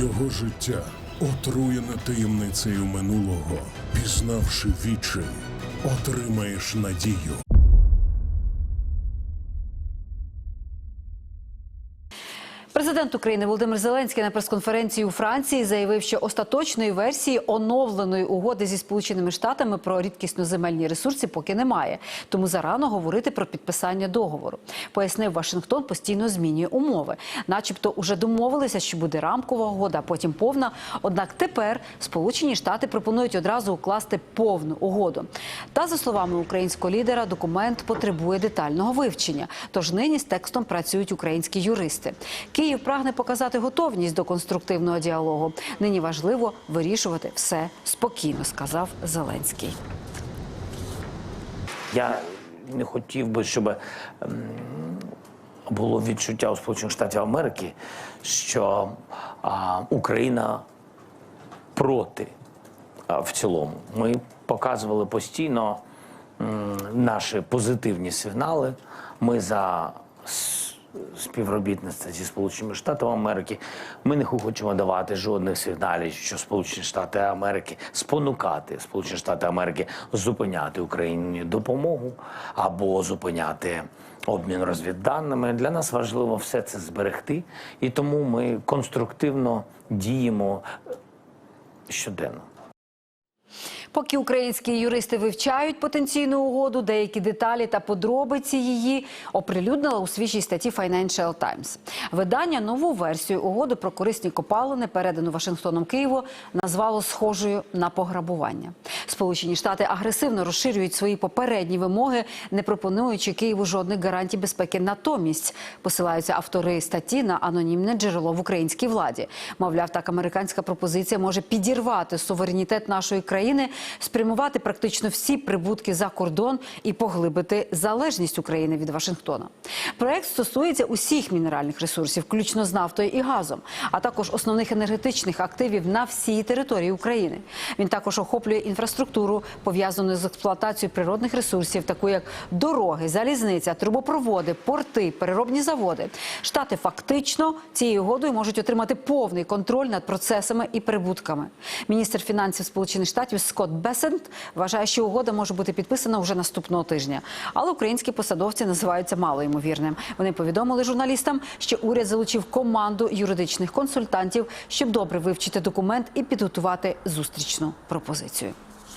Його життя отруєне таємницею минулого. Пізнавши відчай, отримаєш надію. Президент України Володимир Зеленський на прес-конференції у Франції заявив, що остаточної версії оновленої угоди зі Сполученими Штатами про рідкісно земельні ресурси поки немає. Тому зарано говорити про підписання договору. Пояснив, Вашингтон постійно змінює умови, начебто уже домовилися, що буде рамкова угода, а потім повна. Однак тепер Сполучені Штати пропонують одразу укласти повну угоду. Та за словами українського лідера, документ потребує детального вивчення. Тож нині з текстом працюють українські юристи. Київ прагне показати готовність до конструктивного діалогу. Нині важливо вирішувати все спокійно, сказав Зеленський. Я не хотів би, щоб ем, було відчуття у Сполучених Штатів Америки, що а, Україна проти а, в цілому. Ми показували постійно м, наші позитивні сигнали. Ми за с- співробітництво зі Сполученими Штатами Америки. Ми не хочемо давати жодних сигналів, що Сполучені Штати Америки спонукати Сполучені Штати Америки зупиняти Україні допомогу або зупиняти обмін розвідданими. Для нас важливо все це зберегти, і тому ми конструктивно діємо щоденно. Поки українські юристи вивчають потенційну угоду, деякі деталі та подробиці її оприлюднила у свіжій статті Financial Times. Видання нову версію угоди про корисні копалини, передану Вашингтоном Києву, назвало схожою на пограбування. Сполучені Штати агресивно розширюють свої попередні вимоги, не пропонуючи Києву жодних гарантій безпеки. Натомість посилаються автори статті на анонімне джерело в українській владі. Мовляв, так американська пропозиція може підірвати суверенітет нашої країни, спрямувати практично всі прибутки за кордон і поглибити залежність України від Вашингтона. Проект стосується усіх мінеральних ресурсів, включно з нафтою і газом, а також основних енергетичних активів на всій території України. Він також охоплює інфраструктуру, пов'язану з експлуатацією природних ресурсів, таку як дороги, залізниця, трубопроводи, порти, переробні заводи. Штати фактично цією угодою можуть отримати повний контроль над процесами і прибутками. Міністр фінансів Сполучених Штатів Скотт Бесент вважає, що угода може бути підписана вже наступного тижня. Але українські посадовці називаються малоймовірним. Вони повідомили журналістам, що уряд залучив команду юридичних консультантів, щоб добре вивчити документ і підготувати зустрічну пропозицію.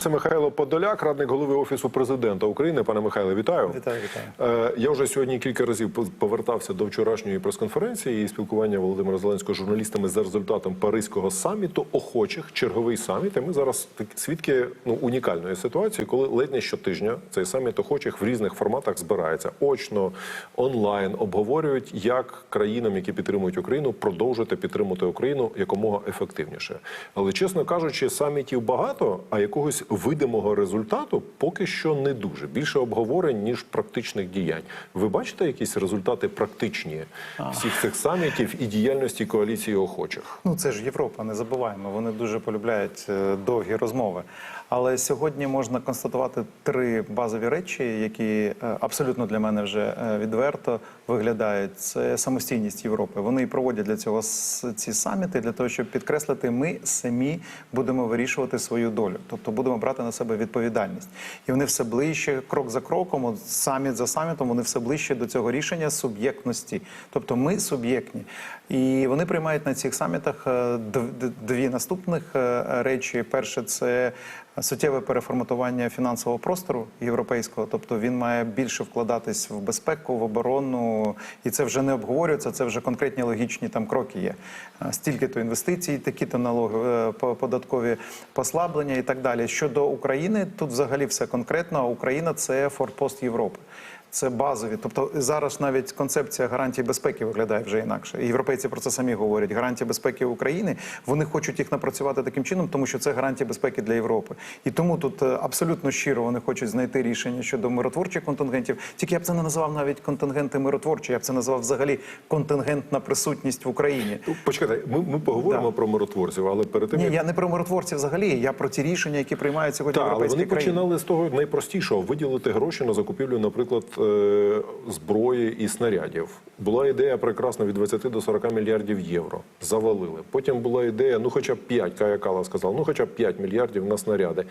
Це Михайло Подоляк, радник голови офісу президента України. Пане Михайле, вітаю. Вітаю, вітаю. Е, Я вже сьогодні кілька разів пов- повертався до вчорашньої прес-конференції і спілкування Володимира Зеленського з журналістами за результатом Паризького саміту охочих черговий саміт. І ми зараз свідки ну унікальної ситуації, коли ледь не щотижня цей саміт охочих в різних форматах збирається очно, онлайн, обговорюють, як країнам, які підтримують Україну, продовжити підтримувати Україну якомога ефективніше. Але чесно кажучи, самітів багато, а якогось видимого результату поки що не дуже. Більше обговорень ніж практичних діянь. Ви бачите якісь результати практичні всіх цих самітів і діяльності коаліції охочих? Ну це ж Європа, не забуваємо. Вони дуже полюбляють е, довгі розмови. Але сьогодні можна констатувати три базові речі, які е, абсолютно для мене вже е, відверто виглядають. Це самостійність Європи. Вони проводять для цього ці саміти для того, щоб підкреслити, ми самі будемо вирішувати свою долю, тобто будемо брати на себе відповідальність. І вони все ближче, крок за кроком, саміт за самітом, вони все ближче до цього рішення суб'єктності. Тобто ми суб'єктні. І вони приймають на цих самітах е, дві наступних речі. Перше це суттєве переформатування фінансового простору європейського, тобто він має більше вкладатись в безпеку, в оборону, і це вже не обговорюється. Це вже конкретні логічні там кроки є. Е, Стільки-то інвестицій, такі-то налоги, е, по- податкові послаблення і так далі. Щодо України, тут взагалі все конкретно. Україна це форпост Європи. Це базові, тобто зараз навіть концепція гарантії безпеки виглядає вже інакше. І Європейці про це самі говорять. Гарантія безпеки України вони хочуть їх напрацювати таким чином, тому що це гарантія безпеки для Європи. І тому тут е, абсолютно щиро вони хочуть знайти рішення щодо миротворчих контингентів. Тільки я б це не називав навіть контингенти миротворчі, я б це назвав взагалі контингентна присутність в Україні. Ну, Почекайте, ми, ми поговоримо Да. про миротворців, але перед тим Ні, як я не про миротворців взагалі. Я про ті рішення, які приймають сьогодні Так, але вони країни. починали з того найпростішого виділити гроші на закупівлю, наприклад, е, зброї і снарядів. Була ідея прекрасна від 20 до 40 мільярдів євро. Завалили. Потім була ідея, ну хоча б 5, Кая Кала сказала, ну хоча б 5 мільярдів на снаряди.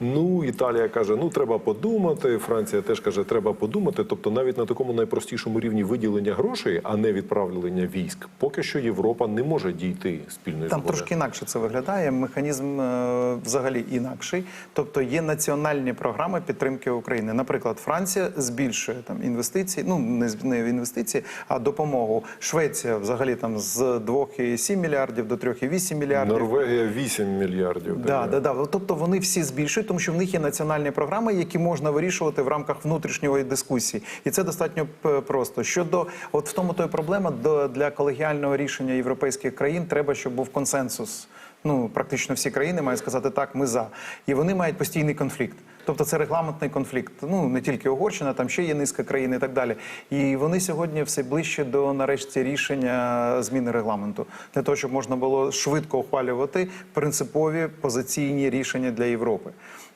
Ну, Італія каже, ну треба подумати. Франція теж каже, треба подумати. Тобто, навіть на такому найпростішому рівні виділення грошей, а не відправлення військ, поки що Європа не може дійти спільної Там згоди. трошки інакше це виглядає. Механізм е, взагалі інакший. Тобто є національні програми підтримки України. Наприклад, Франція збільшує там інвестиції, ну не не інвестиції, а допомогу. Швеція взагалі там з 2,7 мільярдів до 3,8 мільярдів. Норвегія 8 мільярдів. Да, да, да. Тобто вони всі збільшують, тому що в них є національні програми, які можна вирішувати в рамках внутрішньої дискусії, і це достатньо просто. Щодо от в тому то й проблема до для колегіального рішення європейських країн треба, щоб був консенсус. Ну практично всі країни мають сказати так, ми за, і вони мають постійний конфлікт. Тобто це регламентний конфлікт. Ну не тільки Угорщина, там ще є низка країн і так далі. І вони сьогодні все ближче до нарешті рішення зміни регламенту для того, щоб можна було швидко ухвалювати принципові позиційні рішення для Європи.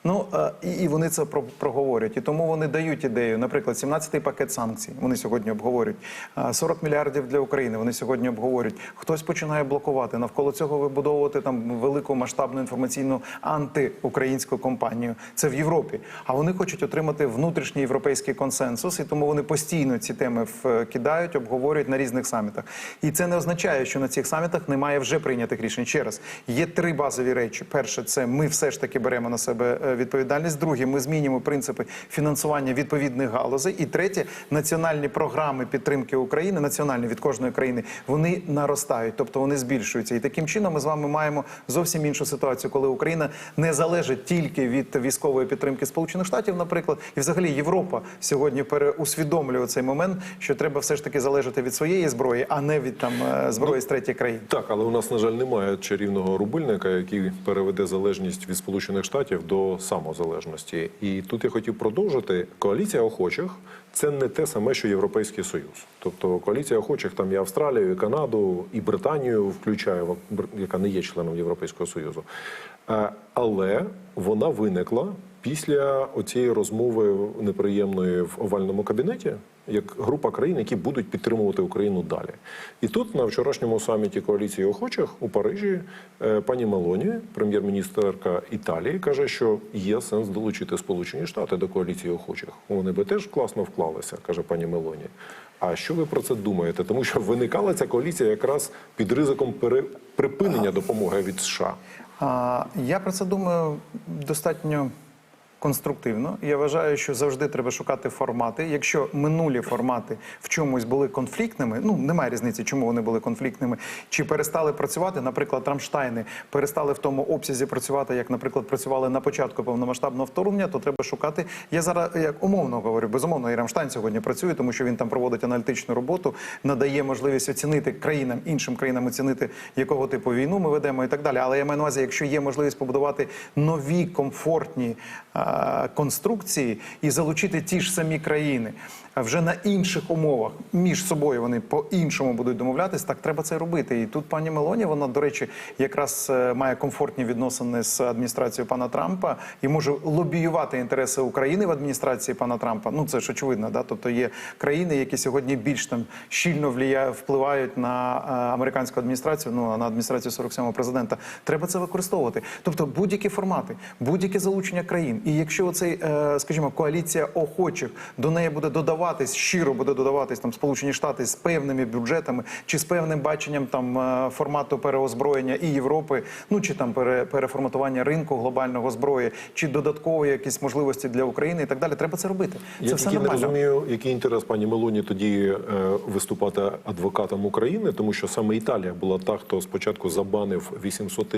Ну е, і, і вони це про- проговорять. І тому вони дають ідею. Наприклад, 17-й пакет санкцій. Вони сьогодні обговорюють. Е, 40 мільярдів для України. Вони сьогодні обговорюють. Хтось починає блокувати навколо цього вибудовувати там велику масштабну інформаційну антиукраїнську кампанію. Це в Європі. А вони хочуть отримати внутрішній європейський консенсус, і тому вони постійно ці теми вкидають, обговорюють на різних самітах. І це не означає, що на цих самітах немає вже прийнятих рішень. Ще раз є три базові речі: перше, це ми все ж таки беремо на себе е, відповідальність. Друге, ми змінюємо принципи фінансування відповідних галузей. І третє, національні програми підтримки України, національні від кожної країни, вони наростають, тобто вони збільшуються. І таким чином ми з вами маємо зовсім іншу ситуацію, коли Україна не залежить тільки від військової підтримки Сполучених Штатів, наприклад, і взагалі Європа сьогодні переусвідомлює цей момент, що треба все ж таки залежати від своєї зброї, а не від там е, зброї з третіх країн. Так, але у нас, на жаль, немає чарівного рубильника, який переведе залежність від Сполучених Штатів до самозалежності. І тут я хотів продовжити. Коаліція охочих це не те саме, що Європейський Союз. Тобто коаліція охочих там і Австралію, і Канаду, і Британію включає, яка не є членом Європейського Союзу. Е, Але вона виникла після оцієї розмови неприємної в овальному кабінеті, як група країн, які будуть підтримувати Україну далі. І тут на вчорашньому саміті коаліції охочих у Парижі е, пані Мелоні, прем'єр-міністерка Італії, каже, що є сенс долучити Сполучені Штати до коаліції охочих. Вони би теж класно вклалися, каже пані Мелоні. А що ви про це думаєте? Тому що виникала ця коаліція якраз під ризиком припинення допомоги від США. Я про це думаю достатньо конструктивно. Я вважаю, що завжди треба шукати формати. Якщо минулі формати в чомусь були конфліктними, ну немає різниці, чому вони були конфліктними, чи перестали працювати, наприклад, Рамштайни перестали в тому обсязі працювати, як, наприклад, працювали на початку повномасштабного вторгнення, то треба шукати. Я зараз як умовно говорю, безумовно, і Рамштайн сьогодні працює, тому що він там проводить аналітичну роботу, надає можливість оцінити країнам, іншим країнам оцінити, якого типу війну ми ведемо і так далі. Але я маю на увазі, якщо є можливість побудувати нові комфортні конструкції і залучити ті ж самі країни вже на інших умовах між собою вони по-іншому будуть домовлятись, так треба це робити. І тут пані Мелоні, вона, до речі, якраз е, має комфортні відносини з адміністрацією пана Трампа і може лобіювати інтереси України в адміністрації пана Трампа. Ну це ж очевидно, да. Тобто є країни, які сьогодні більш там щільно влія- впливають на е, американську адміністрацію, ну на адміністрацію 47-го президента. Треба це використовувати. Тобто будь-які формати, будь-яке залучення країн. І якщо оцей, е, скажімо, коаліція охочих до неї буде додаватись, щиро буде додаватись там Сполучені Штати з певними бюджетами чи з певним баченням там е, формату переозброєння і Європи, ну чи там пере, переформатування ринку глобального зброї, чи додаткові якісь можливості для України і так далі. Треба це робити. Це Я все тільки не розумію, який інтерес пані Мелоні тоді е, виступати адвокатом України, тому що саме Італія була та, хто спочатку забанив 800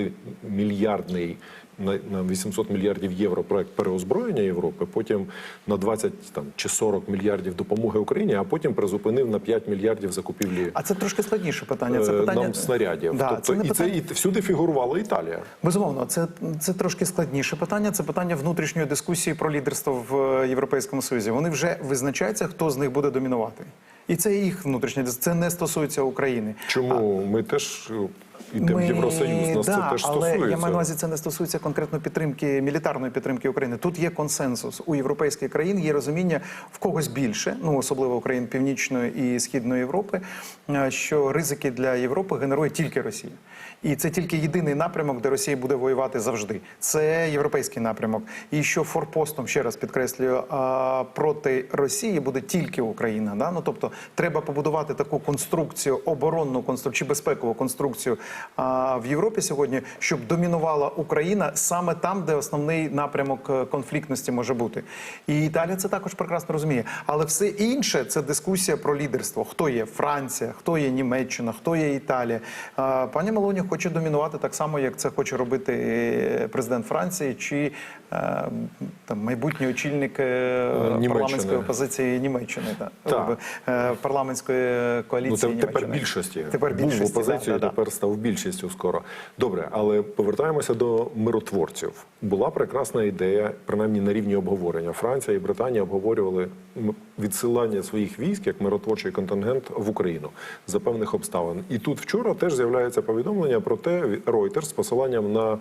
мільярдний на, на 800 мільярдів євро проект переозброєння Європи, потім на 20 там чи 40 мільярдів допомоги Україні, а потім призупинив на 5 мільярдів закупівлі А це трошки складніше питання. Це е, питання нам снарядів. Да, тобто це не і питання... це і всюди фігурувала Італія. Безумовно, це, це трошки складніше питання. Це питання внутрішньої дискусії про лідерство в Європейському Союзі. Вони вже визначаються, хто з них буде домінувати. І це їх внутрішня Це не стосується України. Чому ми теж йдемо в Євросоюз. Нас да, це теж але стосується. я маю на увазі, це не стосується конкретно підтримки мілітарної підтримки України. Тут є консенсус у європейських країн. Є розуміння в когось більше, ну особливо Україн Північної і Східної Європи, е, що ризики для Європи генерує тільки Росія. І це тільки єдиний напрямок, де Росія буде воювати завжди. Це європейський напрямок. І що форпостом, ще раз підкреслюю, проти Росії буде тільки Україна. Да? Ну тобто треба побудувати таку конструкцію, оборонну конструкцію чи безпекову конструкцію в Європі сьогодні, щоб домінувала Україна саме там, де основний напрямок е, конфліктності може бути. І Італія це також прекрасно розуміє. Але все інше це дискусія про лідерство. Хто є Франція, хто є Німеччина, хто є Італія. Пані Мелоні хоче домінувати так само, як це хоче робити е, президент Франції чи е, там майбутній очільник е, Німеччини. парламентської опозиції Німеччини, та, Так. парламентської Ну, коаліції. це тепер більшості. Тепер Був в більшості, опозиції, да, да, да. тепер став більшістю скоро. Добре, але повертаємося до миротворців. Була прекрасна ідея, принаймні на рівні обговорення. Франція і Британія обговорювали відсилання своїх військ як миротворчий контингент в Україну за певних обставин. І тут вчора теж з'являється повідомлення про те, Reuters з посиланням на.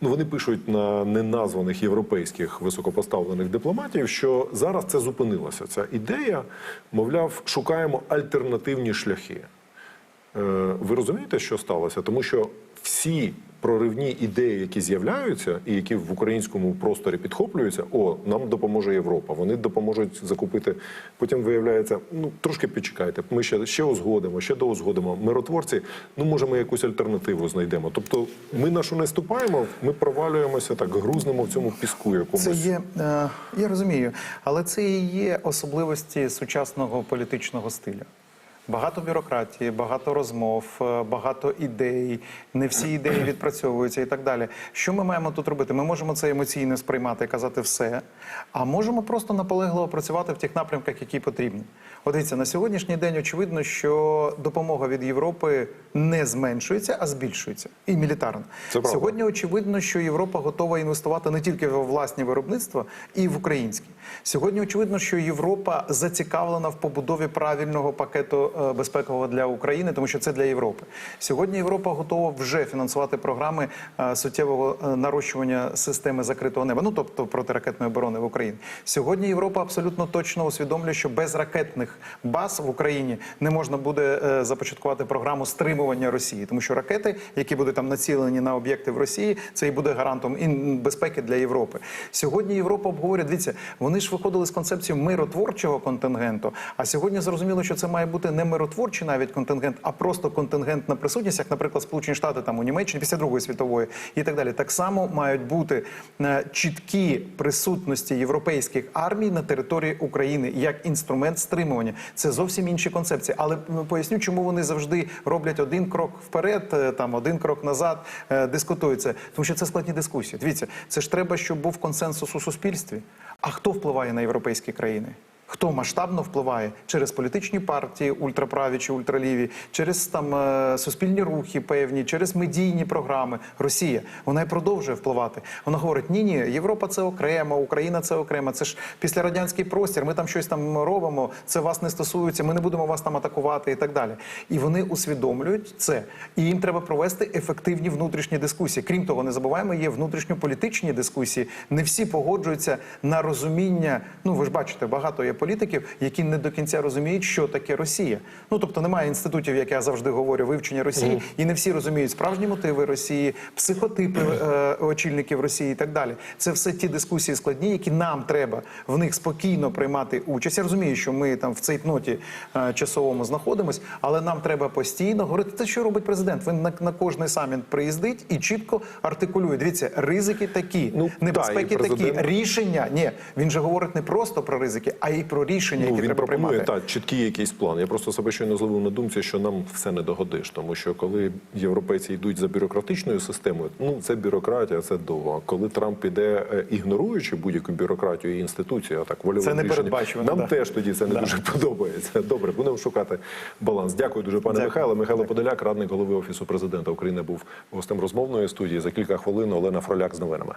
Ну, вони пишуть на неназваних європейських високопоставлених дипломатів, що зараз це зупинилося. Ця ідея, мовляв, шукаємо альтернативні шляхи. Е, Ви розумієте, що сталося? Тому що всі проривні ідеї, які з'являються і які в українському просторі підхоплюються, о, нам допоможе Європа. Вони допоможуть закупити. Потім виявляється, ну трошки підчекайте. Ми ще, ще узгодимо, ще доузгодимо. Миротворці, ну може, ми якусь альтернативу знайдемо. Тобто, ми на що не ступаємо, ми провалюємося так, грузнемо в цьому піску якомусь. Це є, е, я розумію, але це і є особливості сучасного політичного стилю. Багато бюрократії, багато розмов, е, багато ідей, не всі ідеї відпрацьовуються і так далі. Що ми маємо тут робити? Ми можемо це емоційно сприймати і казати все, а можемо просто наполегливо працювати в тих напрямках, які потрібні. От дивіться, на сьогоднішній день очевидно, що допомога від Європи не зменшується, а збільшується. І мілітарно. Це. Сьогодні очевидно, що Європа готова інвестувати не тільки в власні виробництва, і в українські. Сьогодні очевидно, що Європа зацікавлена в побудові правильного пакету е, безпекового для України, тому що це для Європи. Сьогодні Європа готова вже фінансувати програми е, суттєвого е, нарощування системи закритого неба, ну тобто протиракетної оборони в Україні. Сьогодні Європа абсолютно точно усвідомлює, що без ракетних баз в Україні не можна буде започаткувати програму стримування Росії, тому що ракети, які будуть там націлені на об'єкти в Росії, це і буде гарантом і безпеки для Європи. Сьогодні Європа обговорює. Дивіться, вони ж виходили з концепцією миротворчого контингенту. А сьогодні зрозуміло, що це має бути не миротворчий навіть контингент, а просто контингент на присутність, як, наприклад, Сполучені Штати там у Німеччині після Другої світової і так далі. Так само мають бути е, чіткі присутності європейських армій на території України як інструмент стримування. Це зовсім інші концепції. Але поясню, чому вони завжди роблять один крок вперед, е, там один крок назад, е, дискутуються. Тому що це складні дискусії. Дивіться, це ж треба, щоб був консенсус у суспільстві. А хто впливає на європейські країни? Хто масштабно впливає через політичні партії, ультраправі чи ультраліві, через там е, суспільні рухи певні, через медійні програми. Росія вона і продовжує впливати. Вона говорить: ні, ні, Європа це окремо, Україна це окремо. Це ж післярадянський простір. Ми там щось там робимо. Це вас не стосується. Ми не будемо вас там атакувати і так далі. І вони усвідомлюють це. І їм треба провести ефективні внутрішні дискусії. Крім того, не забуваємо, є внутрішньополітичні дискусії. Не всі погоджуються на розуміння. Ну ви ж бачите, багато є політиків, які не до кінця розуміють, що таке Росія. Ну тобто немає інститутів, як я завжди говорю, вивчення Росії, і не всі розуміють справжні мотиви Росії, психотипи е, очільників Росії і так далі. Це все ті дискусії складні, які нам треба в них спокійно приймати участь. Я розумію, що ми там в цей ноті е, часовому знаходимось, але нам треба постійно говорити, те, що робить президент. Він на, на кожний саміт приїздить і чітко артикулює. Дивіться, ризики такі, Ну, небезпеки та, і президент- такі, рішення. Ні, він же говорить не просто про ризики, а й про рішення, Ну, які він треба пропонує приймати. так, чіткий якийсь план. Я просто себе щойно зловив на думці, що нам все не догодиш. Тому що коли європейці йдуть за бюрократичною системою, ну це бюрократія, це довго. А коли Трамп іде е, ігноруючи будь-яку бюрократію і інституцію, а так вольове рішення, непередбачувано, Нам да. теж тоді це не Да. дуже подобається. Добре, будемо шукати баланс. Дякую дуже, пане Дякую. Михайло. Михайло Подоляк, радник голови офісу президента України, був гостем розмовної студії. За кілька хвилин Олена Фроляк з новинами.